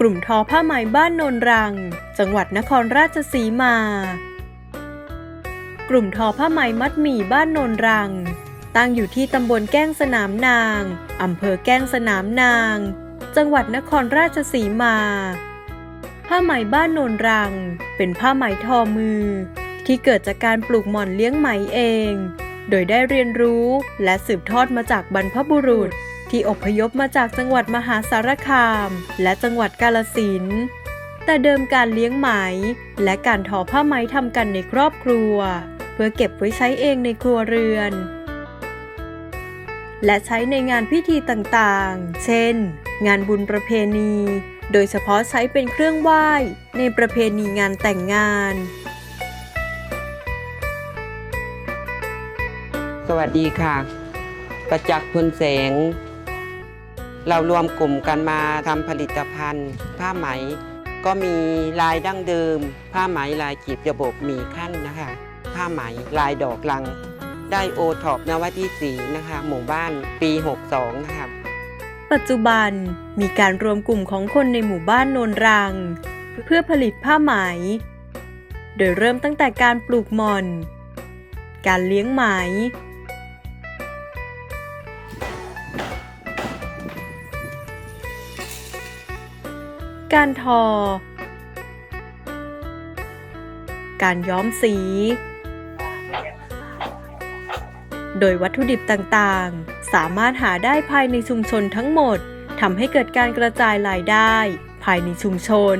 กลุ่มทอผ้าไหมบ้านโนนรัง จังหวัดนครราชสีมา กลุ่มทอผ้าไหมมัดหมี่บ้านโนนรัง ตั้งอยู่ที่ตำบลแก้งสนามนาง อำเภอแก้งสนามนาง จังหวัดนครราชสีมา ผ้าไหมบ้านโนนรัง เป็นผ้าไหมทอมือ ที่เกิดจากการปลูกหม่อนเลี้ยงไหมเอง โดยได้เรียนรู้และสืบทอดมาจากบรรพบุรุษ ที่อพยพมาจากจังหวัดมหาสารคาม และจังหวัดกาลสินแต่เดิมการเลี้ยงไหม และการทอผ้าไหมทำกันในครอบครัว เพื่อเก็บไว้ใช้เองในครัวเรือน และใช้ในงานพิธีต่างๆ เช่น งานบุญประเพณี โดยเฉพาะใช้เป็นเครื่องไหว้ในประเพณีงานแต่งงาน สวัสดีค่ะ ประจักษ์พลแสง เรารวมกลุ่มกันมาทำผลิตภัณฑ์ ผ้าไหม ก็มีลายดั้งเดิม ผ้าไหมลายกีบระบบมีขั้นนะคะ ผ้าไหมลายดอกลัง ได้โอท็อปนวัที่สีนะคะ หมู่บ้านปี 62 นะคะปัจจุบันมีการรวมกลุ่มของคนในหมู่บ้านโนนรัง เพื่อผลิตผ้าไหม โดยเริ่มตั้งแต่การปลูกหม่อน การเลี้ยงไหม การทอ การย้อมสี โดยวัตถุดิบต่างๆ สามารถหาได้ภายในชุมชนทั้งหมดทำให้เกิดการกระจายรายได้ ภายในชุมชน